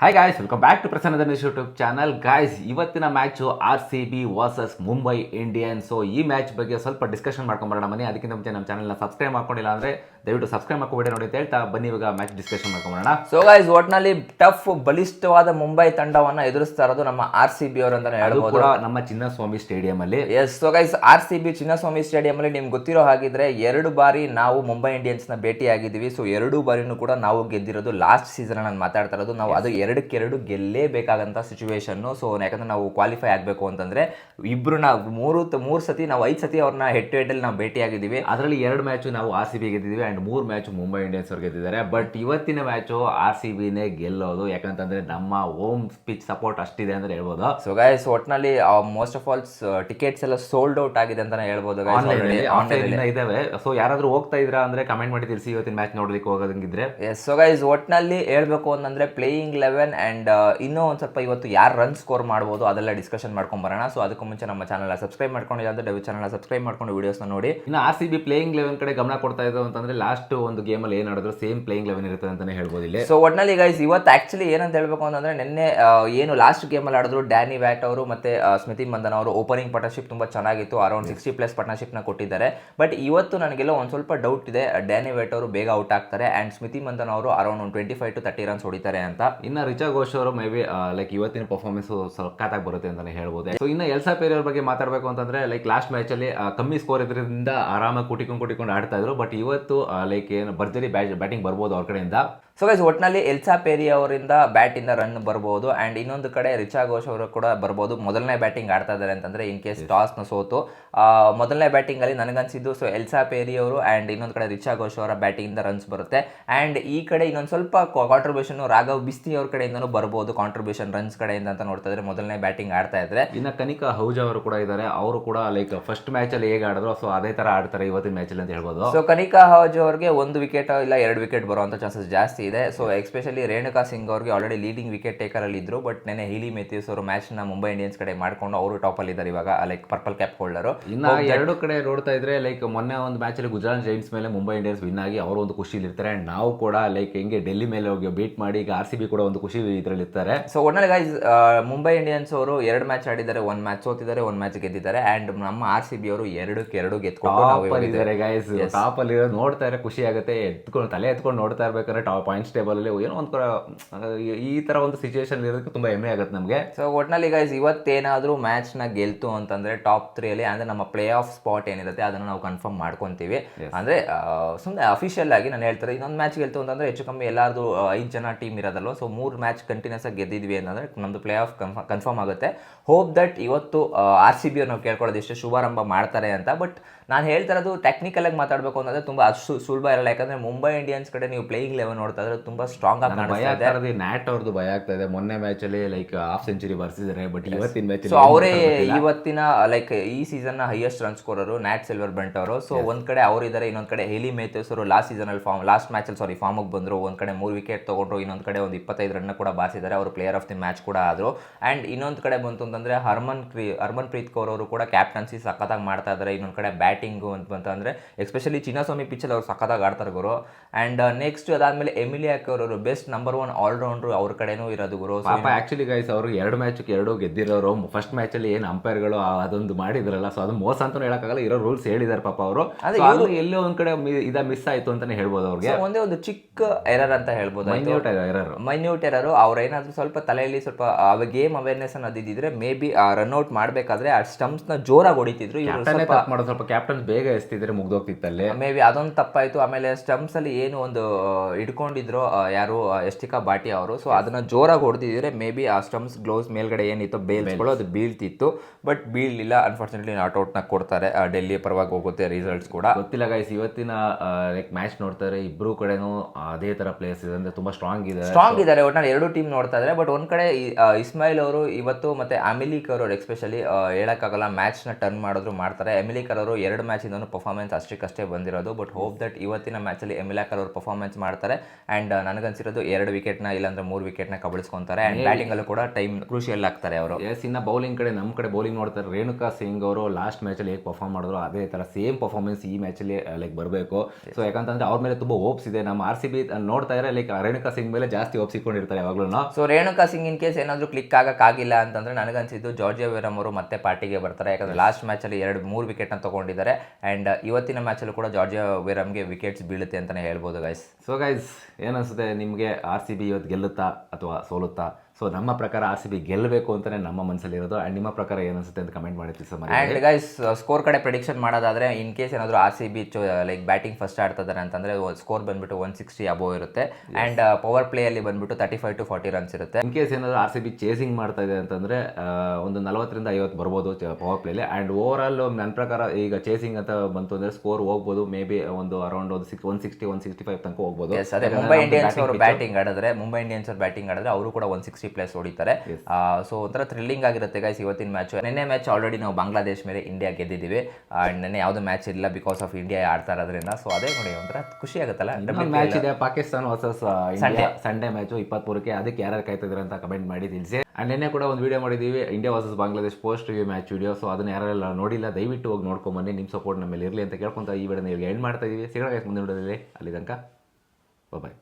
Hi guys welcome back to Prasanna Dhanush YouTube channel guys ಇವತ್ತಿನ match R C B versus Mumbai Indians so ಈ match ಬಗ್ಗೆ ಸ್ವಲ್ಪ discussion ಮಾಡ್ಕೊಂಬರೋಣ ಮನೆ, ಅದಕ್ಕಿಂತ ಮುಂಚೆ ನಮ್ಮ ಚಾನಲ್ನ ಸಬ್ಸ್ಕ್ರೈಬ್ ಮಾಡ್ಕೊಂಡಿಲ್ಲ ಅಂದರೆ ದಯವಿಟ್ಟು ಸಬ್ಸ್ಕ್ರೈಬ್ ಮಾಡ್ಕೊಬೇಡಿ ನೋಡಿ ಅಂತ ಹೇಳ್ತಾ ಬನ್ನಿ ಇವಾಗ ಮ್ಯಾಚ್ ಡಿಸ್ಕಷನ್ ಮಾಡ್ಕೊಂಬೋಣ ಸೊ ಗೈಸ್ ಒಟ್ನಲ್ಲಿ ಟಫ್ ಬಲಿಷ್ಠವಾದ ಮುಂಬೈ ತಂಡವನ್ನ ಎದುರಿಸ್ತಾ ಇರೋದು ನಮ್ಮ ಆರ್ ಸಿ ಬಿ ಅವರು ಅಂತಾನೆ ಅದು ಹೇಳ್ಬೋದು. ಕೂಡ ನಮ್ಮ ಚಿನ್ನಸ್ವಾಮಿ ಸ್ಟೇಡಿಯಂ ಅಲ್ಲಿ. Yes so guys R C B Chinnaswamy stadium ಅಲ್ಲಿ ನಿಮ್ಗೆ ಗೊತ್ತಿರೋ ಹಾಗಿದ್ರೆ ಎರಡು ಬಾರಿ ನಾವು ಮುಂಬೈ ಇಂಡಿಯನ್ಸ್ನ ಭೇಟಿ ಆಗಿದ್ದೀವಿ ಸೊ ಎರಡು ಬಾರಿನೂ ಕೂಡ ನಾವು ಗೆದ್ದಿರೋದು ಲಾಸ್ಟ್ ಸೀಸನ್ ನಾನು ಮಾತಾಡ್ತಾ ಇರೋದು. ನಾವು ಅದು ಎರಡಕ್ಕೆರಡು ಗೆಲ್ಲೇಬೇಕಾದಂತ ಸಿಚುವೇಶನ್ ಸೊ ಯಾಕಂದ್ರೆ ನಾವು ಕ್ವಾಲಿಫೈ ಆಗಬೇಕು ಅಂತಂದ್ರೆ ಇಬ್ರು ನಾವು ಮೂರು ಮೂರು ಸತಿ ನಾವು ಐದು ಸತಿ ಅವ್ರನ್ನ ಹೆಡ್ ಟು ಹೆಡ್ ಅಲ್ಲಿ ನಾವು ಭೇಟಿ ಆಗಿದ್ದೀವಿ ಅದರಲ್ಲಿ ಎರಡು ಮ್ಯಾಚು ನಾವು ಆರ್ ಸಿ ಬಿ ಗೆದ್ದಿದ್ದೀವಿ. ಅಂಡ್ ಮೂರು ಮ್ಯಾಚ್ ಮುಂಬೈ ಇಂಡಿಯನ್ಸ್ ಅವ್ರು ಗೆದ್ದಿದ್ದಾರೆ. ಬಟ್ ಇವತ್ತಿನ ಮ್ಯಾಚು ಆರ್ ಸಿ ಬಿನೇ ಗೆಲ್ಲೋದು. ಯಾಕಂತಂದ್ರೆ ನಮ್ಮ ಓಮ್ ಪಿಚ್ ಸಪೋರ್ಟ್ ಅಷ್ಟಿದೆ ಅಂತ ಹೇಳ್ಬೋದು. ಸೊ ಗೈಸ್ ಒಟ್ನಲ್ಲಿ ಮೋಸ್ಟ್ ಆಫ್ ಆಲ್ ಟಿಕೆಟ್ಸ್ ಎಲ್ಲ ಸೋಲ್ಡ್ ಔಟ್ ಆಗಿದೆ ಅಂತಾನೆ ಹೇಳ್ಬೋದು ಆನ್ಲೈನ್ ಇದಾವೆ. ಸೊ ಯಾರಾದ್ರೂ ಹೋಗ್ತಾ ಇದ್ರಾ ಅಂದ್ರೆ ಕಮೆಂಟ್ ಮಾಡಿ ತಿಳಿಸಿ ಇವತ್ತಿನ ಮ್ಯಾಚ್ ನೋಡಲಿಕ್ಕೆ ಹೋಗೋದಂಗಿದ್ರೆ. ಸೊ ಗೈಸ್ ಒಟ್ನಲ್ಲಿ ಹೇಳ್ಬೇಕು ಅಂತಂದ್ರೆ ಪ್ಲೇಯಿಂಗ್ ಲೆವೆನ್ ಅಂಡ್ ಇನ್ನೂ ಒಂದ್ ಸ್ವಲ್ಪ ಇವತ್ತು ಯಾರು ರನ್ ಸ್ಕೋರ್ ಮಾಡ್ಬೋದು ಅದೆಲ್ಲ ಡಿಸ್ಕಷನ್ ಮಾಡ್ಕೊಂಡ್ ಬರೋಣ. ಸೊ ಅದಕ್ಕೂ ಮುಂಚೆ ನಮ್ಮ ಚಾನಲ್ ಸಬ್ಸ್ಕ್ರೈಬ್ ಮಾಡ್ಕೊಂಡಿಲ್ಲ ಅಂದ್ರೆ ಚಾನಲ್ ಸಬ್ಸ್ಕ್ರೈಬ್ ಮಾಡ್ಕೊಂಡು ವಿಡಿಯೋಸ್ ನೋಡಿ. ಇನ್ನು R C B playing eleven ಕಡೆ ಗಮನ ಕೊಡ್ತಾ ಇದ್ದು ಅಂತಂದ್ರೆ ಲಾಸ್ಟ್ ಒಂದು ಗೇಮಲ್ಲಿ ಏನು ಆಡಿದ್ರು ಸೇಮ್ ಪ್ಲೇಯಿಂಗ್ ಲೆವೆನ್ ಇರುತ್ತೆ ಅಂತಾನೆ ಹೇಳ್ಬೋದು ಇಲ್ಲಿ. ಸೊ ಒಟ್ನಲ್ಲಿ ಗೈಸ್ ಇವತ್ತು ಆಕ್ಚುಲಿ ಏನಂತ ಹೇಳಬೇಕು ಅಂತಂದ್ರೆ ನಿನ್ನೆ ಏನು ಲಾಸ್ಟ್ ಗೇಮಲ್ಲಿ ಆಡಿದ್ರು ಡ್ಯಾನಿ ವ್ಯಾಟ್ ಅವರು ಮತ್ತೆ ಸ್ಮಿತಿ ಮಂದನ್ ಅವರು ಓಪನಿಂಗ್ ಪಾರ್ಟ್ನರ್ಶಿಪ್ ತುಂಬಾ ಚೆನ್ನಾಗಿತ್ತು ಅರೌಂಡ್ ಸಿಕ್ಸ್ಟಿ ಪ್ಲಸ್ನ ಕೊಟ್ಟಿದ್ದಾರೆ. ಬಟ್ ಇವತ್ತು ನನಗೆಲ್ಲ ಒಂದು ಸ್ವಲ್ಪ ಡೌಟ್ ಇದೆ ಡ್ಯಾನಿ ವ್ಯಾಟ್ ಅವರು ಬೇಗ ಔಟ್ ಆಗ್ತಾರೆ ಅಂಡ್ ಸ್ಮಿತಿ ಮಂದನ್ ಅವರು ಅರೌಂಡ್ ಒಂದು twenty five to thirty runs ಹೊಡಿತಾರೆ ಅಂತ. ಇನ್ನು ರಿಚಾ ಘೋಷ್ ಅವರು ಮೇ ಬಿ ಲೈಕ್ ಇವತ್ತಿನ ಪರ್ಫಾರ್ಮೆನ್ಸ್ ಸಖತ್ತಾಗಿ ಬರುತ್ತೆ ಅಂತಾನೆ ಹೇಳ್ಬೋದು. ಸೊ ಇನ್ನು ಎಲ್ಸಾ ಪೇರಿ ಅವ್ರ ಬಗ್ಗೆ ಮಾತಾಡಬೇಕು ಅಂತಂದ್ರೆ ಲೈಕ್ ಲಾಸ್ಟ್ ಮ್ಯಾಚ್ ಅಲ್ಲಿ ಕಮ್ಮಿ ಸ್ಕೋರ್ ಇದ್ರಿಂದ ಆರಾಮಾಗಿ ಕುಟಿಕೊಂಡು ಕುಟಿಕೊಂಡು ಆಡ್ತಾ ಇದ್ರು. ಬಟ್ ಇವತ್ತು ಲೈಕ್ ಏನು ಭರ್ಜರಿ ಬ್ಯಾಟಿಂಗ್ ಬರ್ಬೋದು ಅವ್ರ ಕಡೆಯಿಂದ. ಸೊ ಗೈಸ್ ಒಟ್ಟಿನಲ್ಲಿ ಎಲ್ಸಾ ಪೇರಿ ಅವರಿಂದ ಬ್ಯಾಟಿಂದ ರನ್ ಬರ್ಬೋದು ಅಂಡ್ ಇನ್ನೊಂದು ಕಡೆ ರಿಚಾ ಘೋಷ್ ಅವರು ಕೂಡ ಬರ್ಬೋದು. ಮೊದಲನೇ ಬ್ಯಾಟಿಂಗ್ ಆಡ್ತಾ ಇದ್ದಾರೆ ಅಂತಂದರೆ ಇನ್ ಕೇಸ್ ಟಾಸ್ನ ನ ಸೋತು. ಆ, ಮೊದಲನೇ ಬ್ಯಾಟಿಂಗ್ ಅಲ್ಲಿ ನನಗನ್ಸಿದ್ದು ಸೊ ಎಲ್ಸಾ ಪೇರಿ ಅವರು ಅಂಡ್ ಇನ್ನೊಂದು ಕಡೆ ರಿಚಾ ಘೋಷ್ ಅವರ ಬ್ಯಾಟಿಂಗ್ ಇಂದ ರನ್ಸ್ ಬರುತ್ತೆ. ಆ್ಯಂಡ್ ಈ ಕಡೆ ಇನ್ನೊಂದು ಸ್ವಲ್ಪ ಕಾಂಟ್ರಿಬ್ಯೂಷನ್ ರಾಘವ್ ಬಿಸ್ತಿ ಅವ್ರ ಕಡೆಯಿಂದನೂ ಬರ್ಬೋದು. ಕಾಂಟ್ರಿಬ್ಯೂಷನ್ ರನ್ಸ್ ಕಡೆಯಿಂದ ಅಂತ ನೋಡ್ತಾ ಇದ್ರೆ ಮೊದಲನೇ ಬ್ಯಾಟಿಂಗ್ ಆಡ್ತಾ ಇದ್ದಾರೆ ಇನ್ನು ಕನಿಕಾ ಹೌಜಾ ಅವರು ಕೂಡ ಇದ್ದಾರೆ ಅವರು ಕೂಡ ಲೈಕ್ ಫಸ್ಟ್ ಮ್ಯಾಚಲ್ಲಿ ಹೇಗೆ ಆಡಿದ್ರು ಸೊ ಅದೇ ಥರ ಆಡ್ತಾರೆ ಇವತ್ತಿನ ಮ್ಯಾಚ್ ಅಲ್ಲಿ ಅಂತ ಹೇಳ್ಬೋದು. ಸೊ ಕನಿಕಾ ಹೌಜ್ ಅವ್ರಿಗೆ ಒಂದು ವಿಕೆಟ್ ಇಲ್ಲ ಎರಡು ವಿಕೆಟ್ ಬರುವಂತ ಚಾನ್ಸಸ್ ಜಾಸ್ತಿ ಇದೆ. ಸೊ ಎಸ್ಪೆಷಲಿ ರೇಣುಕಾ ಸಿಂಗ್ ಅವ್ರಿಗೆ ಆಲ್ರೆಡಿ ಲೀಡಿಂಗ್ ವಿಕೆಟ್ ಟೇಕರ್ ಅಲ್ಲಿ ಇದ್ರು. ಬಟ್ ನೆನೆ ಹೀಲಿ ಮೆಥ್ಯೂಸ್ ಅವರು ಮ್ಯಾಚ್ನ ಮುಂಬೈ ಇಂಡಿಯನ್ಸ್ ಕಡೆ ಮಾಡ್ಕೊಂಡು ಅವರು ಟಾಪ್ ಅಲ್ಲಿ ಇದ್ದಾರೆ ಇವಾಗ ಲೈಕ್ ಪರ್ಪಲ್ ಕ್ಯಾಪ್ ಹೋಲ್ಡರ್ ಇನ್ನ ಎರಡು ಕಡೆ ನೋಡ್ತಾ ಇದ್ರೆ ಲೈಕ್ ಮೊನ್ನೆ ಒಂದು ಮ್ಯಾಚ್ ಅಲ್ಲಿ ಗುಜರಾತ್ ಜೈಂಟ್ಸ್ ಮೇಲೆ ಮುಂಬೈ ಇಂಡಿಯನ್ಸ್ ವಿನ್ ಆಗಿ ಅವರು ಒಂದು ಖುಷಿಲಿ ಇರ್ತಾರೆ. ಅಂಡ್ ನಾವು ಕೂಡ ಲೈಕ್ ಹೆಂಗೆ ಡೆಲ್ಲಿ ಮೇಲೆ ಹೋಗಿ ಬೀಟ್ ಮಾಡಿ ಈಗ ಆರ್ ಸಿ ಬಿ ಕೂಡ ಒಂದು ಖುಷಿ ಇದ್ರಲ್ಲಿ ಇರ್ತಾರೆ. ಸೊ ಒಟ್ನಲ್ಲಿ ಗೈಸ್ ಮುಂಬೈ ಇಂಡಿಯನ್ಸ್ ಅವರು ಎರಡು ಮ್ಯಾಚ್ ಆಡಿದ್ದಾರೆ ಒಂದು ಮ್ಯಾಚ್ ಸೋತಿದ್ದಾರೆ ಒಂದು ಮ್ಯಾಚ್ ಗೆದ್ದಿದ್ದಾರೆ. ಅಂಡ್ ನಮ್ಮ ಆರ್ ಸಿ ಬಿ ಅವರು ಎರಡಕ್ಕೆ ಎರಡು ಗೆದ್ಕೊಂಡು ಅಲ್ಲಿ ಇದ್ದಾರೆ ಗೈಸ್ ಟಾಪ್ ಅಲ್ಲಿ ಇರೋದು ನೋಡ್ತಾ ಇದ್ರೆ ಖುಷಿ ಆಗುತ್ತೆ ಎತ್ಕೊಂಡು ತಲೆ ಎತ್ಕೊಂಡು ನೋಡ್ತಾ ಇರ್ಬೇಕಂದ್ರೆ ಟಾಪ್ ಪಾಯಿಂಟ್ಸ್ ಟೇಬಲಲ್ಲಿ ಏನೋ ಒಂಥರ ಈ ಥರ ಒಂದು ಸಿಚುವೇಶನ್ ಇರೋದಕ್ಕೆ ತುಂಬ ಹೆಮ್ಮೆ ಆಗುತ್ತೆ ನಮಗೆ. ಸೊ ಒಟ್ನಲ್ಲಿ ಗೈಸ್ ಇವತ್ತೇನಾದರೂ ಮ್ಯಾಚ್ನ ನ ಗೆಲ್ತು ಅಂತಂದರೆ ಟಾಪ್ ತ್ರೀಯಲ್ಲಿ ಅಂದರೆ ಅಂದ್ರೆ ನಮ್ಮ ಪ್ಲೇ ಆಫ್ ಸ್ಪಾಟ್ ಏನಿರುತ್ತೆ ಅದನ್ನು ನಾವು ಕನ್ಫರ್ಮ್ ಮಾಡ್ಕೊತೀವಿ. ಅಂದರೆ ಸುಮ್ಮನೆ ಅಫಿಷಿಯಲ್ ಆಗಿ ನಾನು ಹೇಳ್ತಾರೆ ಇನ್ನೊಂದು ಮ್ಯಾಚ್ ಗೆಲ್ತು ಅಂತಂದರೆ ಹೆಚ್ಚು ಕಮ್ಮಿ ಎಲ್ಲರದು ಐದು ಜನ ಟೀಮ್ ಇರೋದಲ್ವ? ಸೊ ಮೂರು ಮ್ಯಾಚ್ ಕಂಟಿನ್ಯೂಸ್ ಆಗಿ ಗೆದ್ದಿದ್ವಿ ಅಂತಂದರೆ ನಮ್ಮದು ಪ್ಲೇ ಆಫ್ ಕನ್ಫರ್ಮ್ ಆಗುತ್ತೆ. ಹೋಪ್ ದಟ್ ಇವತ್ತು ಆರ್ ಸಿ ಬಿ ನಾವು ಕೇಳ್ಕೊಳ್ಳೋದು ಎಷ್ಟು ಶುಭಾರಂಭ ಮಾಡ್ತಾರೆ ಅಂತ. ಬಟ್ ನಾನು ಹೇಳ್ತಾ ಇರೋದು ಟೆಕ್ನಿಕಲ್ ಆಗಿ ಮಾತಾಡಬೇಕು ಅಂತಂದರೆ ತುಂಬ ಅಷ್ಟು ಸುಲಭ ಇರಲ್ಲ. ಯಾಕಂದ್ರೆ ಮುಂಬೈ ಇಂಡಿಯನ್ಸ್ ಕಡೆ ನೀವು ಪ್ಲೇಯಿಂಗ್ ಲೆವೆನ್ ನೋಡ್ತಾ ಇದ್ರೆ ತುಂಬಾ ಸ್ಟ್ರಾಂಗ್ ಆಗಿ ಭಯ ಕಾಣಿಸ್ತಾ ಆಗ್ತಾ ಇದೆ. ನ್ಯಾಟ್ ಅವ್ರದ್ದು ಭಯ ಆಗ್ತಾ ಇದೆ ಮೊನ್ನೆ ಮ್ಯಾಚ್ ಅಲ್ಲಿ ಲೈಕ್ ಹಾಫ್ ಸೆಂಚುರಿ ಬರ್ಸಿದ್ದಾರೆ ಬಟ್ ಇವತ್ತಿನ ಮ್ಯಾಚ್ ಸೊ ಅವರೇ ಇವತ್ತಿನ ಲೈಕ್ ಈ ಸೀಸನ್ನ ಹೈಯೆಸ್ಟ್ ರನ್ ಅವರು ನ್ಯಾಟ್ ಸಿಲ್ವರ್ ಬಂಟ್ ಅವರು. ಸೊ ಒಂದ್ ಕಡೆ ಅವರಿದ್ದಾರೆ ಇನ್ನೊಂದ್ ಕಡೆ ಹೆಲಿ ಮೇಥ್ಯೂಸ್ ಅವರು ಲಾಸ್ಟ್ ಸೀಸನ್ ಅಲ್ಲಿ ಫಾರ್ಮ್ ಲಾಸ್ಟ್ ಮ್ಯಾಚ್ ಅಲ್ಲಿ ಸಾರಿ ಫಾರ್ಮ್ ಬಂದ್ರು. ಒಂದ್ ಕಡೆ ಮೂರು ವಿಕೆಟ್ ತಗೊಂಡ್ರು ಇನ್ನೊಂದ್ ಕಡೆ ಒಂದು ಇಪ್ಪತ್ತೈದು ರನ್ ಕೂಡ ಬಾರಿಸಿದ್ದಾರೆ. ಅವರು ಪ್ಲೇಯರ್ ಆಫ್ ದಿ ಮ್ಯಾಚ್ ಕೂಡ ಆದ್ರು. ಅಂಡ್ ಇನ್ನೊಂದ್ ಕಡೆ ಬಂತು ಅಂತಂದ್ರೆ ಹರ್ಮನ್ ಕ್ರೀ ಹರ್ಮನ್ ಪ್ರೀತ್ ಕೌರ್ ಅವರು ಕೂಡ ಕ್ಯಾಪ್ಟನ್ಸಿ ಸಖತ್ತಾಗಿ ಮಾಡ್ತಾ ಇದ್ದಾರೆ ಇನ್ನೊಂದ್ ಕಡೆ ಬ್ಯಾಟಿಂಗ್ ಅಂತ ಬಂತಂದ್ರೆ ಎಸ್ಪೆಷಲಿ ಚಿನ್ನಸ್ವಾಮಿ ಪಿಚ್ ಅಲ್ಲಿ ಅವ್ರು ಸಖತ್ತಾಗಿ ಆಡ್ತಾರೆ ಗುರು. ಅಂಡ್ ನೆಕ್ಸ್ಟ್ ಅದಾದ್ಮೇಲೆ ಎಮಿಲಿ ಅವರು ಬೆಸ್ಟ್ ನಂಬರ್ ಒನ್ ಆಲ್ರೌಂಡ್ರು ಅವ್ರ ಕಡೆನೂ ಇರೋದು ಗುರು. ಪಾಪ ಆಕ್ಚುಲಿ ಗೈಸ್ ಅವರು ಎರಡು ಮ್ಯಾಚ್ ಎರಡು ಗೆದ್ದಿರೋರು ಫಸ್ಟ್ ಮ್ಯಾಚಲ್ಲಿ ಏನು ಅಂಪೈರ್ಗಳು ಅದೊಂದು ಮಾಡಿದ್ರಲ್ಲ ಸೊ ಅದು ಮೋಸ ಅಂತ ಹೇಳೋಕ್ಕಾಗಲ್ಲ ಇರೋ ರೂಲ್ಸ್ ಹೇಳಿದ್ದಾರೆ ಪಾಪ ಅವರು. ಎಲ್ಲೋ ಒಂದು ಕಡೆ ಇದ ಮಿಸ್ ಆಯ್ತು ಅಂತಾನೆ ಹೇಳ್ಬೋದು ಅವ್ರಿಗೆ. ಒಂದೇ ಒಂದು ಚಿಕ್ಕ ಎರರ್ ಅಂತ ಹೇಳ್ಬೋದು ಮೈನ್ಯೂಟ್ ಎರರ್ ಮೈನ್ಯೂಟ್ ಎರರು ಅವ್ರ ಏನಾದ್ರು ಸ್ವಲ್ಪ ತಲೆಯಲ್ಲಿ ಸ್ವಲ್ಪ ಗೇಮ್ ಅವೇರ್ನೆಸ್ ಅನ್ನೋದು ಇದ್ದಿದ್ರೆ ಮೇ ಬಿ ರನ್ಔಟ್ ಮಾಡಬೇಕಾದ್ರೆ ಆ ಸ್ಟಂಪ್ಸ್ನ ಜೋರಾಗಿ ಹೊಡಿತಿದ್ರು. ಕ್ಯಾಪ್ಟನ್ ತಪ್ಪು ಮಾಡೋದು ಸ್ವಲ್ಪ ಕ್ಯಾಪ್ಟನ್ ಬೇಗ ಎಸ್ತಿದ್ರೆ ಮುಗ್ದೋಗ್ತಿತ್ತಲ್ಲಿ. ಮೇ ಬಿ ಅದೊಂದು ತಪ್ಪಾಯ್ತು ಆಮೇಲೆ ಸ್ಟಂಪ್ಸ್ ಅಲ್ಲಿ ಏನು ಒಂದು ಇಟ್ಕೊಂಡಿದ್ರು ಯಾರು ಎಷ್ಟಿಕಾ ಎಸ್ಟಿಕಾ ಬಾಟಿ ಅವರು. ಸೊ ಅದನ್ನ ಜೋರಾಗಿ ಹೊಡೆದಿದ್ರೆ ಮೇ ಬಿ ಆ ಸ್ಟಂಪ್ಸ್ ಗ್ಲೋಸ್ ಮೇಲ್ಗಡೆ ಏನಿತ್ತು ಬೇಲ್ಸ್ಗಳು ಅದು ಬೀಳ್ತಿತ್ತು. ಬಟ್ ಬೀಳಲಿಲ್ಲ. ಅನ್ಫಾರ್ಚುನೇಟ್ಲಿ ನಾಟ್ ಔಟ್ನ ಕೊಡ್ತಾರೆ. ಡೆಲ್ಲಿ ಪರವಾಗಿ ಹೋಗುತ್ತೆ ರಿಸಲ್ಟ್ಸ್ ಕೂಡ. ಗೊತ್ತಿಲ್ಲ ಗೈಸ್ ಇವತ್ತಿನ ಲೈಕ್ ಮ್ಯಾಚ್ ನೋಡ್ತಾರೆ. ಇಬ್ರು ಕಡೆನೂ ಅದೇ ತರ ಪ್ಲೇಸ್ ಇದೆ ಅಂದ್ರೆ ತುಂಬಾ ಸ್ಟ್ರಾಂಗ್ ಇದೆ ಸ್ಟ್ರಾಂಗ್ ಇದ್ದಾರೆ ಒಟ್ನಲ್ಲಿ ಎರಡು ಟೀಮ್ ನೋಡ್ತಾ ಇದ್ರೆ. ಬಟ್ ಒಂದ್ ಕಡೆ ಇಸ್ಮಾಯಿಲ್ ಅವರು ಇವತ್ತು ಮತ್ತೆ ಅಮಿಲಿಕ್ ಅವರು ಎಕ್ಸ್ಪೆಷಲಿ ಹೇಳಕ್ಕಾಗಲ್ಲ. ಮ್ಯಾಚ್ನ ಟರ್ನ್ ಮಾಡಿದ್ರು ಮಾಡ್ತಾರೆ. ಅಮಿಲಿಕ್ ಅವರು ಎರಡು ಮ್ಯಾಚ್ ಇಂದ ಪರ್ಫಾರ್ಮೆನ್ಸ್ ಅಷ್ಟಕ್ಕಷ್ಟೇ ಬಂದಿರೋದು. ಬಟ್ ಹೋಪ್ ದಟ್ ಇವತ್ತಿನ ಮ್ಯಾಚ್ ಅಲ್ಲಿ ಎಮಿಲಾಕರ್ ಅವರು ಪರ್ಫಾರ್ಮೆನ್ಸ್ ಮಾಡ್ತಾರೆ. ಆ್ಯಂಡ್ ನನಗನ್ಸಿರೋದು ಎರಡು ವಿಕೆಟ್ನ ಇಲ್ಲಾಂದ್ರೆ ಮೂರು ವಿಕೆಟ್ನ ಕಬಳಿಸ್ಕೊತಾರೆ. ಆ್ಯಂಡ್ ಬ್ಯಾಟಿಂಗಲ್ಲೂ ಕೂಡ ಟೈಮ್ ಕ್ರೂಷಿಯಲ್ ಆಗ್ತಾರೆ ಅವರು. ಎಸ್ ಇನ್ನು ಬೌಲಿಂಗ್ ಕಡೆ ನಮ್ಮ ಕಡೆ ಬೌಲಿಂಗ್ ನೋಡ್ತಾರೆ. ರೇಣುಕಾ ಸಿಂಗ್ ಅವರು ಲಾಸ್ಟ್ ಮ್ಯಾಚಲ್ಲಿ ಹೇಗೆ ಪರ್ಫಾರ್ಮ್ ಮಾಡಿದ್ರು ಅದೇ ಥರ ಸೇಮ್ ಪರ್ಫಾರ್ಮೆನ್ಸ್ ಈ ಮ್ಯಾಚಲ್ಲಿ ಲೈಕ್ ಬರಬೇಕು. ಸೊ ಯಾಕಂತಂದ್ರೆ ಅವ್ರ ಮೇಲೆ ತುಂಬ ಹೋಪ್ಸ್ ಇದೆ. ನಮ್ಮ ಆರ್ ಸಿ ಬಿ ನೋಡ್ತಾ ಇದ್ರೆ ಲೈಕ್ ರೇಣುಕಾ ಸಿಂಗ್ ಮೇಲೆ ಜಾಸ್ತಿ ಹೋಪ್ಸ್ ಇಟ್ಕೊಂಡಿರ್ತಾರೆ ಯಾವಾಗಲೂ so Renuka Singh in case ಏನಾದರೂ ಕ್ಲಿಕ್ ಆಗೋಕ್ಕಾಗಿಲ್ಲ ಅಂತಂದ್ರೆ ನನಗನ್ಸಿದ್ದು ಜಾರ್ಜಿಯಾ ವಿರಮ್ ಅವರು ಮತ್ತೆ ಪಾರ್ಟಿಗೆ ಬರ್ತಾರೆ. ಯಾಕಂದ್ರೆ ಲಾಸ್ಟ್ ಮ್ಯಾಚಲ್ಲಿ ಎರಡು ಮೂರು ವಿಕೆಟ್ನ ತಗೊಂಡಿದ್ದಾರೆ. ಆ್ಯಂಡ್ ಇವತ್ತಿನ ಮ್ಯಾಚಲ್ಲೂ ಕೂಡ ಜಾರ್ಜಿಯಾ ವಿರಮ್ಗೆ ವಿಕೆಟ್ಸ್ ಬೀಳುತ್ತೆ ಅಂತಲೇ ಹೇಳ್ಬೋದು ಗೈಸ್ ಸೊ ಗೈಸ್ ಏನನ್ಸುತ್ತೆ? ನಿಮಗೆ ಆರ್ ಸಿ ಬಿ ಇವತ್ತು ಗೆಲ್ಲುತ್ತಾ ಅಥವಾ ಸೋಲುತ್ತಾ? ಸೊ ನಮ್ಮ ಪ್ರಕಾರ ಆರ್ ಸಿ ಬಿ ಗೆಲ್ಲಬೇಕು ಅಂತಲೇ ನಮ್ಮ ಮನಸ್ಸಲ್ಲಿ ಇರೋದು. ಆ್ಯಂಡ್ ನಿಮ್ಮ ಪ್ರಕಾರ ಏನನ್ಸುತ್ತೆ ಅಂತ ಕಮೆಂಟ್ ಮಾಡಿ ತಿಳಿಸ ಆ್ಯಂಡ್ ಗೈಸ್ ಸ್ಕೋರ್ ಕಡೆ ಪ್ರಿಡಿಕ್ಷನ್ ಮಾಡೋದಾದ್ರೆ ಇನ್ ಕೇಸ್ ಏನಾದರೂ R C B like batting first ಆಡ್ತಿದ್ದಾರೆ ಅಂತಂದರೆ ಸ್ಕೋರ್ ಬಂದುಬಿಟ್ಟು ಒನ್ ಸಿಕ್ಸ್ಟಿ ಅಬೋವ್ ಇರುತ್ತೆ. ಆ್ಯಂಡ್ ಪವರ್ ಪ್ಲೇಯಲ್ಲಿ ಬಂದುಬಿಟ್ಟು thirty five to forty runs ಇರುತ್ತೆ. ಇನ್ ಕೇಸ್ ಏನಾದರೂ ಆರ್ ಸಿ ಬಿ ಚೇಸಿಂಗ್ ಮಾಡ್ತಾ ಇದೆ ಅಂತಂದರೆ ಒಂದು ನಲವತ್ತರಿಂದ ಐವತ್ತು ಬರ್ಬೋದು ಪವರ್ ಪ್ಲೇಲಿ ಆ್ಯಂಡ್ ಓವರ್ ಆಲ್ ನನ್ನ ಪ್ರಕಾರ ಈಗ ಚೇಸಿಂಗ್ ಅಂತ ಬಂತು ಅಂದರೆ ಸ್ಕೋರ್ ಹೋಗ್ಬೋದು. ಮೇ ಬಿ ಒಂದು ಅರೌಂಡ್ ಒಂದು six one sixty one sixty five ತನಕ ಹೋಗ್ಬೋದು. ಅದೇ ಮುಂಬೈ ಇಂಡಿಯನ್ಸ್ ಅವರು ಬ್ಯಾಟಿಂಗ್ ಆಡಿದ್ರೆ ಮುಂಬೈ ಇಂಡಿಯನ್ಸ್ ಅವರು ಬ್ಯಾಟಿಂಗ್ ಆಡಿದ್ರೆ ಅವರು ಕೂಡ ಒನ್ ಸಿಕ್ಸ್ಟಿ ಪ್ಲೇಸ್ ಹೊಡಿತಾರೆ ಸೊ ಒಂಥರ ಥ್ರಿಲ್ಲಿಂಗ್ ಆಗಿರುತ್ತೆ ಗೈಸ್ ಇವತ್ತಿನ ಮ್ಯಾಚ್ ನಿನ್ನೆ ಮ್ಯಾಚ್ ಆಲ್ರೆಡಿ ನಾವು ಬಾಂಗ್ಲಾದೇಶ್ ಮೇಲೆ ಇಂಡಿಯಾ ಗೆದ್ದಿದ್ದೀವಿ. ಆ್ಯಂಡ್ ನಿನ್ನೆ ಯಾವುದೋ ಮ್ಯಾಚ್ ಇಲ್ಲ ಬಿಕಾಸ್ ಆಫ್ ಇಂಡಿಯಾ ಆಡ್ತಾ ಇರೋದ್ರಿಂದ. ಸೊ ಅದೇ ನೋಡಿ ಒಂಥರ ಖುಷಿ ಆಗುತ್ತಲ್ಲ? ಮ್ಯಾಚ್ ಇದೆ. Pakistan versus India Sunday match ಇಪ್ಪತ್ಮೂರಕ್ಕೆ. ಅದಕ್ಕೆ ಯಾರ್ಯಾರು ಕಾಯ್ತಿದ್ರೆ ಅಂತ ಕಮೆಂಟ್ ಮಾಡಿ ತಿಳಿಸಿ. ಆ್ಯಂಡ್ ನಿನ್ನೆ ಕೂಡ ಒಂದು ವಿಡಿಯೋ ಮಾಡಿದ್ದೀವಿ India versus Bangladesh post review match video so ಅದನ್ನ ಯಾರೆಲ್ಲ ನೋಡಿಲ್ಲ ದಯವಿಟ್ಟು ಹೋಗಿ ನೋಡ್ಕೊಂಬನ್ನಿ ನಿಮ್ಮ ಸಪೋರ್ಟ್ ನಮ್ಮ ಮೇಲೆ ಇರಲಿ ಅಂತ ಕೇಳ್ಕೊಂತ ಈ ವಿಡಿಯೋನ ಇವಾಗ ಎಂಡ್ ಮಾಡ್ತಾ ಇದೀವಿ. ಸಿಗೋಣ ಮುಂದಿನ ವಿಡಿಯೋದಲ್ಲಿ ಅಲ್ಲಿ ತನಕ ಬಾಯ್